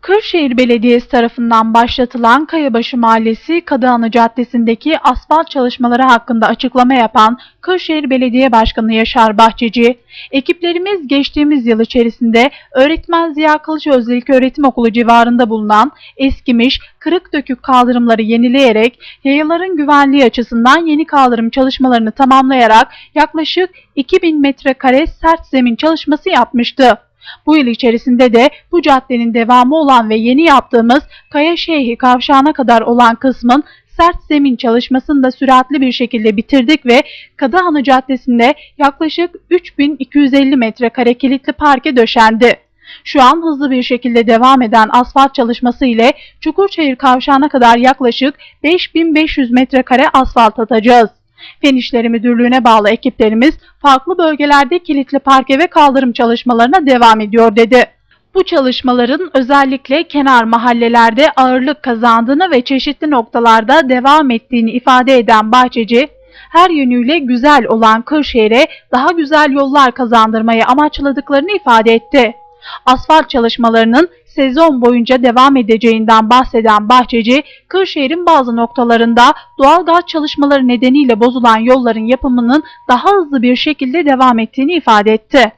Kırşehir Belediyesi tarafından başlatılan Kayabaşı Mahallesi Kadıanı Caddesi'ndeki asfalt çalışmaları hakkında açıklama yapan Kırşehir Belediye Başkanı Yaşar Bahçeci, ekiplerimiz geçtiğimiz yıl içerisinde Öğretmen Ziya Kılıç Özel Öğretim Okulu civarında bulunan eskimiş, kırık dökük kaldırımları yenileyerek yayaların güvenliği açısından yeni kaldırım çalışmalarını tamamlayarak yaklaşık 2000 metrekare sert zemin çalışması yapmıştı. Bu yıl içerisinde de bu caddenin devamı olan ve yeni yaptığımız Kaya Şeyhi kavşağına kadar olan kısmın sert zemin çalışmasını da süratli bir şekilde bitirdik ve Kadıhanı Caddesi'nde yaklaşık 3250 metrekare kilitli parke döşendi. Şu an hızlı bir şekilde devam eden asfalt çalışması ile Çukurçayır kavşağına kadar yaklaşık 5500 metrekare asfalt atacağız. Fen İşleri Müdürlüğü'ne bağlı ekiplerimiz farklı bölgelerde kilitli parke ve kaldırım çalışmalarına devam ediyor dedi. Bu çalışmaların özellikle kenar mahallelerde ağırlık kazandığını ve çeşitli noktalarda devam ettiğini ifade eden Bahçeci, her yönüyle güzel olan Kırşehir'e daha güzel yollar kazandırmayı amaçladıklarını ifade etti. Asfalt çalışmalarının sezon boyunca devam edeceğinden bahseden Bahçeci, Kırşehir'in bazı noktalarında doğal gaz çalışmaları nedeniyle bozulan yolların yapımının daha hızlı bir şekilde devam ettiğini ifade etti.